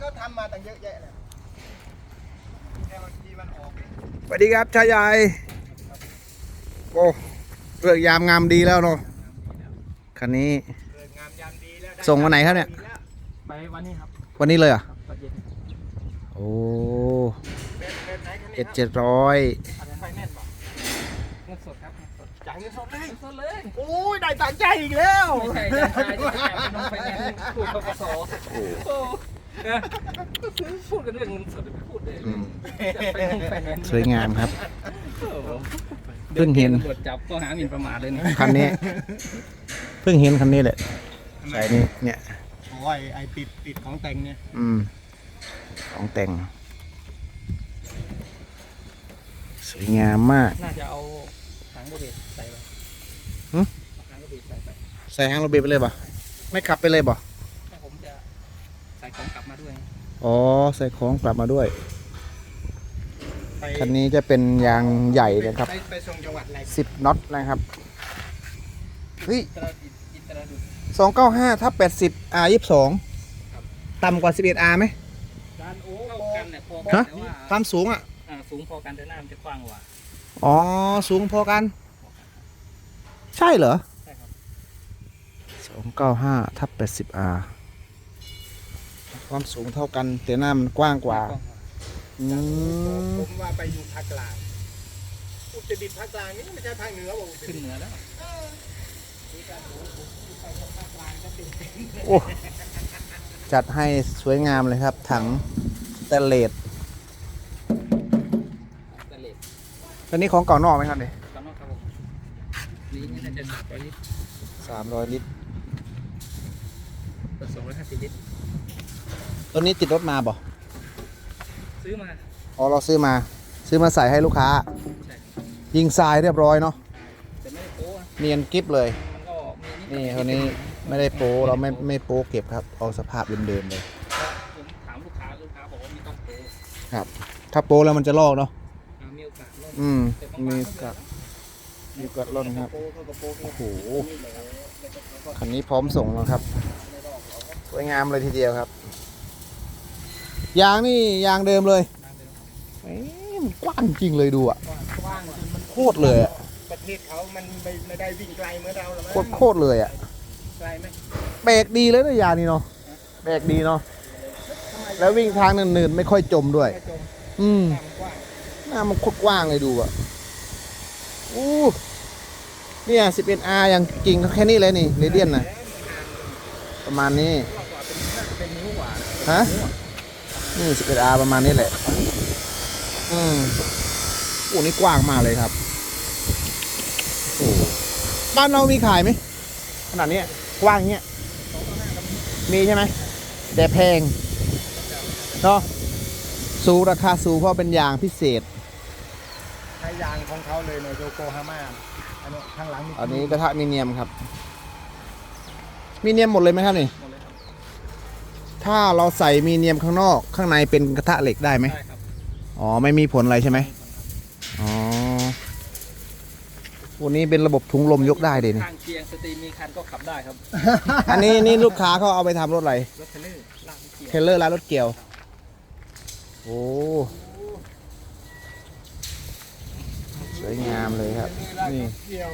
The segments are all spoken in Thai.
เขาทำมาตั้งเยอะแยะเลยแต่บางทีมันออกสวัสดีครับชายใหญ่โอ้เลือกยามงามดีแล้วเนาะคันนี้ เกิดงามยามดีแล้วได้ส่งวันไหนครับเนี่ยไปวันนี้ครับวันนี้เลยเหรอะตอนเย็นโอ้เป็นเป็นไหนคันนี้เอ็ดครับเจ็ดร้อยอันนั้นไฟแนนซ์ป่ะเงินสดครับเงินสดจ่ายเงินสดเลยเงินสดเลยโอ้ยได้ตังค์ใจอีกแล้ว ไม่ใช่จ่ายจ่ายจ่ายเป็นน้องไฟแนนซ์พูดกกสโอ้โห นะพูดกันเรื่องเงินสดไม่พูดเลยอืมจะไปน้องไฟแนนซ์สวยงามครับ โอ้โหเพิ่งเห็นตำรวจจับก็หาหมิ่นประมาทเลยนี่คันนี้ เพิ่งเห็นคันนี้แหละใส่นี่เนี่ย โอ้ยไอติดติดของแต่งเนี่ยอืมของแต่ง สวยงามมาก น่าจะเอาหางโบเบตใส่ไปหึหางโบเบตใส่ไปใส่หางโรเบตไปเลยป่ะไม่ขับไปเลยป่ มาด้วย อ๋อ ใส่ของกลับมาด้วย ไปคันนี้จะเป็นยางใหญ่นะครับ ไปไปส่งจังหวัดอะไร10น็อตนะครับ เฮ้ย อิตรดิตถ์อิตรดิตถ์สองเก้าห้าทับแปดสิบ R ยี่สิบสองครับต่ำกว่าสิบเอ็ด R ไหม ด้านโอ้เท่าโหกันเนี่ยพอกัฮะ นแต่ว่าความสูงอะ อ่าสูงพอกันแต่หน้ามันจะกว้างกว่า อ๋อ สูงพอกัน ใช่เหรอใช่ครับสองเก้าห้าทับแปดสิบ R ความสูงเท่ากัน แต่หน้ามันกว้างกว่า อืมผมว่าไปอยู่ภาคกลางอุตรดิตถ์ภาคกลางนี่ไม่ใช่ภาคเหนือบอกอุตรขึ้นดิตถ์เหนือแล้วโอ้จัดให้สวยงามเลยครับ ถังสเตนเลสตะเลดตอนนี้ของเก่านอกไหมครับเนี่ยสำนักครับผมนี่นี่น่าจะสามร้อยลิตรสามร้อยลิตรเปิดสองร้อยห้าสิบลิตร ตัวนี้ติดรถมาบ่ซื้อมา อ๋อเราซื้อมา ซื้อมาใส่ให้ลูกค้า ใช่ ยิงทรายเรียบร้อยเนาะ แต่ไม่ได้โป๊ะนะเนียนกิฟเลย มันก็มีนี่คนนี้ไม่ได้โป๊เราไม่ไม่โป๊เก็บครับ เอาสภาพเดิมๆเลย ผมถามลูกค้าลูกค้าบอกว่าไม่ต้องโป๊ะครับ ถ้าโป๊แล้วมันจะลอกเนาะ อ่ามีโอกาสลดอืม แต่บางมีร้านกับมีกับล่นครับ โป้เขาก็โป้โอ้โห คันนี้พร้อมส่งแล้วครับ สวยงามเลยทีเดียวครับ ยางนี่ยางเดิมเลยร้านเดิมเอ้ยมันกว้างจริงเลยดูอะกว้างจนมันโคตรเลยอะประเทศเขามันไม่ไม่ได้วิ่งไกลเหมือนเราหรอกโคตรโคตรเลยอะไกลไหมเบรกดีเลยนะยางนี่เนาะเบรกดีเนาะแล้ววิ่งทางหนืดๆไม่ค่อยจมด้วยแค่จมอืมหน้ามันกว้างหน้ามันโคตรกว้างเลยดูอะอู้เนี่ย 11R อย่างจริงก็แค่นี้เลยนี่เรเดียนนะประมาณนี้ กว้างกว่าเป็นน่าจะเป็นนิ้วกว่าฮะนี่ 11R ประมาณนี้แหละ อืมโอ้นี่กว้างมากเลยครับ โอ้บ้านเรามีขายไหมขนาดเนี้ยกว้างเงี้ย มีใช่ไหม แต่แพงเนาะสูงราคาสูงเพราะเป็นยางพิเศษใช้ยางของเขาเลยในโยโกฮาม่าอันนี้ข้างหลังมีอันนี้กระทะมีเนียมครับ มีเนียมหมดเลยไหมครับนี่หมดเลยครับ ถ้าเราใส่มีเนียมข้างนอกข้างในเป็นกระทะเหล็กได้ไหมได้ครับอ๋อไม่มีผลอะไรใช่ไหมอ๋อวันนี้เป็นระบบถุงลมยกได้เด่นข้างเคียงสตรีมมีคันก็ขับได้ครับอันนี้นี่ลูกค้าเขาเอาไปทำรถอะไรรถเทรลเลอร์ลากเกียเทรลเลอร์และรถเกี่ยว โอ้สวยงามเลยครับ นี่เกี่ยว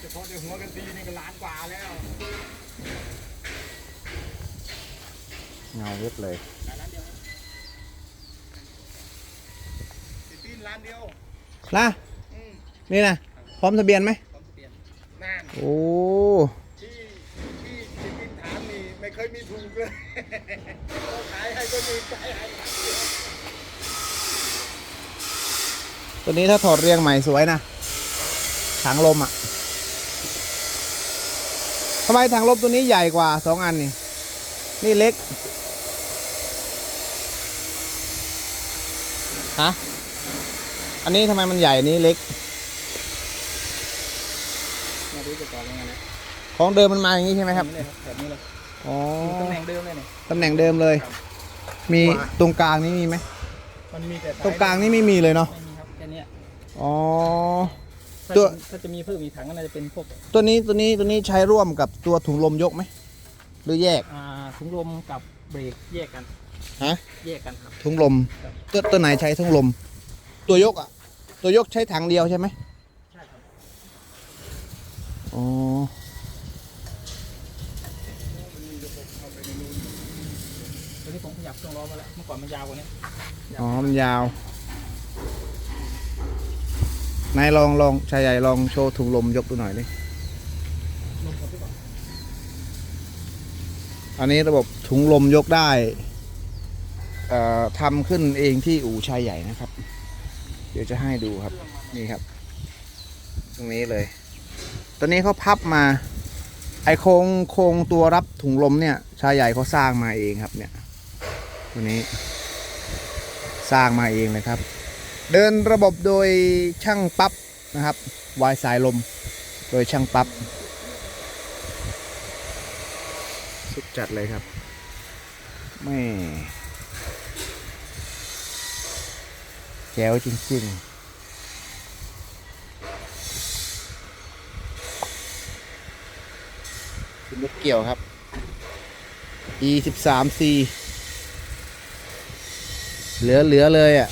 เฉพาะในหัวกันทีนี่ก็ล้านกว่าแล้ว เงาเว็บเลยสิตีนล้านเดียวนะอืมนี่นะพร้อมทะเบียนไหมพร้อมทะเบียนนั่นโอ้ที่ที่สิตีนถามนี่ไม่เคยมีถูกเลยเขาขายให้ก็มีขายให้ล้านเดียวตัวนี้ถ้าถอดเรียงใหม่สวยนะถังลมอะทำไมถังลมตัวนี้ใหญ่กว่าสองอันนี่นี่เล็ก ฮะ อันนี้ทำไมมันใหญ่อันนี้เล็ก มาดูจะต่อยังไงเลยของเดิมมันมาอย่างนี้ใช่ไหมครับ นี่เลยครับแบบนี้เลยอ๋อ ตำแหน่งเดิมเลยเนี่ย ตำแหน่งเดิมเลยมีตรงกลางนี่มีไหม มันมีแต่ตรงกลางนี่ไม่มีเลยเนาะ ไม่มีครับแค่เนี้ยอ๋อ ถ้าตัว จะถ้าจะมีเพิ่มอีกถังก็น่าจะเป็นพวกตัวนี้ตัวนี้ตัวนี้ใช้ร่วมกับตัวถุงลมยกไหม หรือแยก อ่าถุงลมกับเบรกแยกกัน ฮะแยกกันครับ ถุงลมตัวตัวไหนใช้ถุงลม ตัวยกอะ ตัวยกใช้ถังเดียวใช่ไหมใช่ครับอ๋อตอนนี้ผมขยับช่วงล้อมาแล้วเมื่อก่อนมันยาวกว่านี้อ๋อมันยาวนายลองลองชายใหญ่ลองโชว์ถุงลมยกดูหน่อยดิลงก่อนไปก่อนอันนี้ระบบถุงลมยกได้เอ่อ ทำขึ้นเองที่อู่ชายใหญ่นะครับ เดี๋ยวจะให้ดูครับนี่ครับ ตรงนี้เลย ตอนนี้เขาพับมา ไอโครงโครงตัวรับถุงลมเนี่ย ชายใหญ่เขาสร้างมาเองครับ เนี่ยตัวนี้ สร้างมาเองเลยครับ เดินระบบโดยช่างปั๊บนะครับวายสายลม โดยช่างปั๊บสุดจัดเลยครับแม่ แจ๋วจริงๆเป็นรถเกี่ยวครับ e 1 3 c เหลือเหลือเลยอะ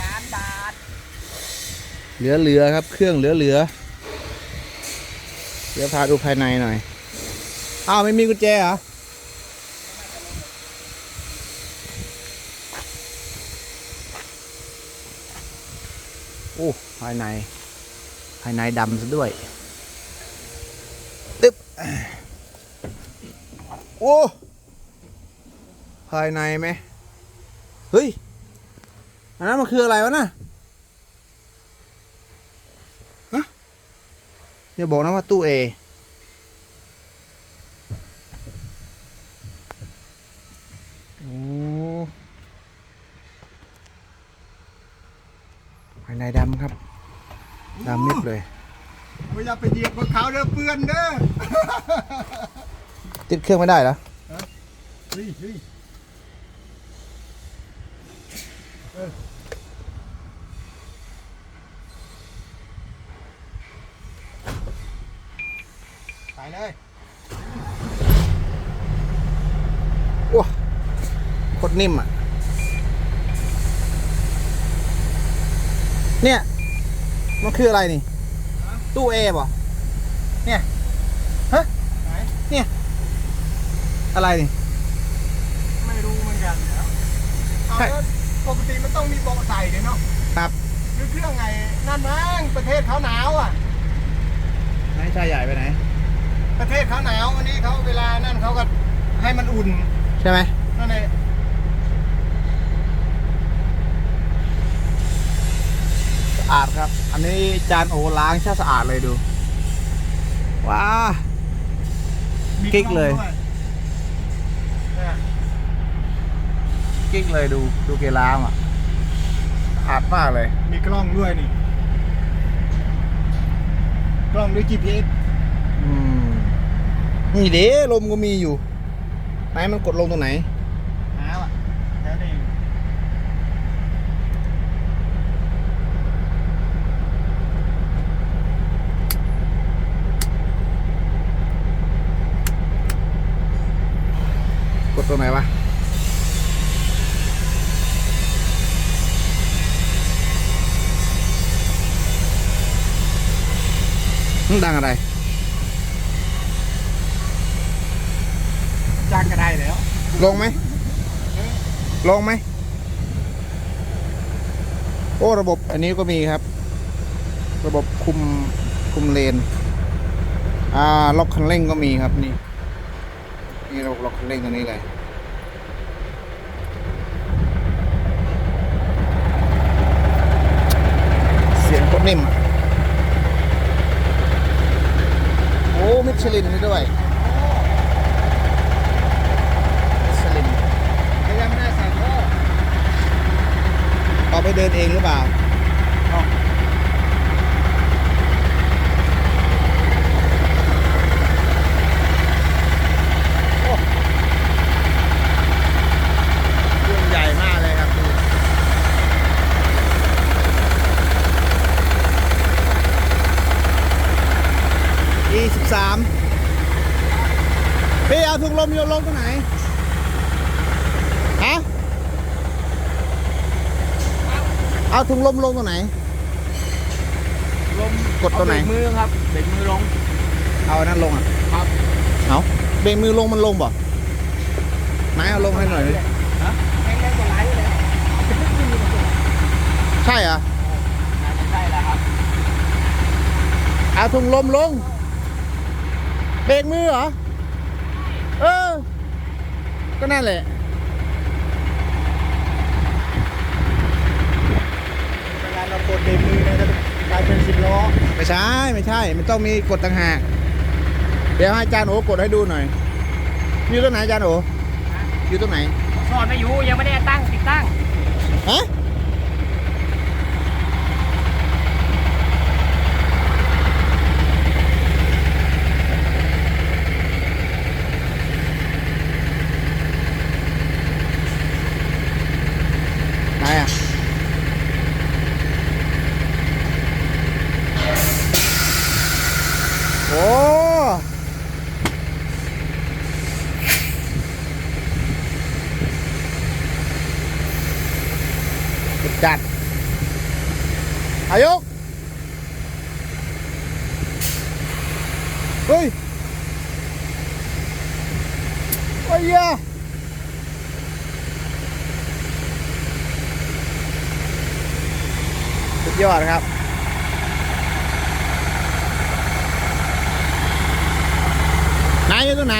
ล้านบาท เหลือเหลือครับ เครื่องเหลือเหลือ เดี๋ยวพาดูภายในหน่อย อ้าว ไม่มีกุญแจเหรอโอ้ ภายใน ภายในดำซะด้วยตึ๊บโอ้ภายในไหมเฮ้ย อันนั้นมันคืออะไรวะน่ะอย่าบอกนะว่าตู้เอโอ้ภายในดำครับ ดำมิดเลยไม่อยากไปเหยียบกับเขาเด้อเปื้อนเด้อติดเครื่องไม่ได้เหรอเฮ้ยเฮ้ยเออไปเลยโอ้โคตรนิ่มอะเนี่ย มันคืออะไรนี่ ตู้เอป่ะเนี่ย ฮะไหนเนี่ย อะไรนี่ ไม่รู้เหมือนกันครับเอาใช่แล้วปกติมันต้องมีเบาะใส่เลยเนาะ ครับหรือเครื่องไงนั่นมั้งประเทศเขาหนาวอะ ไหนชายใหญ่ไปไหน ประเทศเขาหนาวอันนี้เขาเวลานั่นเขาก็ให้มันอุ่น ใช่ไหมนั่นเอง สะ อาดครับ อันนี้จานโอล้างช่าสะอาดเลยดูว้ามีกิ๊กเลยองด้วยเนี่ยกิ๊กเลยดูดูเกล้างอะสะอาดมากเลย มีกล้องด้วยนี่ กล้องด้วย GPS อืมนี่เด้ลมก็มีอยู่ ไหนมันกดลงตรงไหน หาว่ะแล้วนี่ กดตรงไหนวะ มัน ดังอะไร จ้างก็ได้แล้ว ลงไหม ลงไหม โอ้ ระบบอันนี้ก็มีครับ ระบบคุมคุมเลน อ่า ล็อกคันเร่งก็มีครับนี่ นี่ระบบล็อกคันเร่งตัวนี้เลยเสียงโคตรนิ่มอะโอ้มิ ชลินให้ด้วยมิชลินก็ยังไม่ได้ใส่ท่อเอาไปเดินเองหรือเปล่า เครื่องใหญ่มากเลยครับดูอีสิบสามพี่เอาถุงลมโยนลงตรงไหน ฮะ เอาถุงลมลงตรงไหน ลมกดตัวไหน เอาเบรมือครับเบรกมือลงเอาอันนั้นลงอะครับเอาเบรกมือลงมันลงบ่ไหนายเอาลงให้หน่อยดิฮะแม่งแม่งกว่าไลท์เลยใช่เหรอน่าจะใช่แล้วครับเอาถุงลมลง เบรกมือเหรอ เออ ก็นั่นแหละ เวลา เรากดเบรกมือเนี่ยจะกลายเป็นสิบล้อไม่ใช่ไม่ใช่ มันต้องมีกดต่างหากเดี๋ยวให้อาจารย์โอกดให้ดูหน่อยอยู่ตรงไหนอาจารย์โออยู่ตรงไหนสอนไม่อยู่ยังไม่ได้ตั้งติดตั้งฮะ ไหนอะ โอ้ จัดอายุเฮ้ยโอ้ยยะสุดยอดครับไหนอยู่ตรงไหน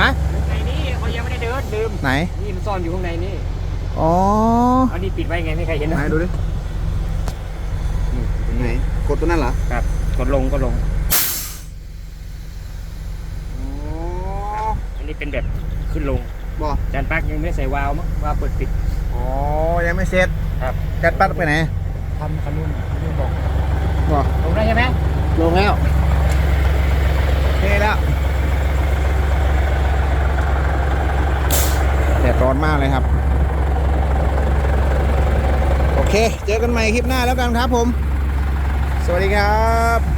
ฮะในนี้เขายังไม่ได้เดินลืมไหน นี่มันซ่อนอยู่ข้างในนี่ อ๋อเอานี่ปิดไว้ไงไม่ใครเห็นนะไหนดูดิไหนกดตัวนั้นเหรอ ครับกดลงก็ลง อ๋ออันนี้เป็นแบบขึ้นลงบอจานปักยังไม่ได้ใส่วาล์วมั้งวาล์วเปิดปิด อ๋อ ยังไม่เสร็จครับ จัดปัดไปไหนทำคันนุ่นคันนุ่นบอกบอลงได้ใช่ไหมลงแล้วเทแล้วแดดร้อนมากเลยครับ โอเค เจอกันใหม่คลิปหน้าแล้วกันครับผม สวัสดีครับ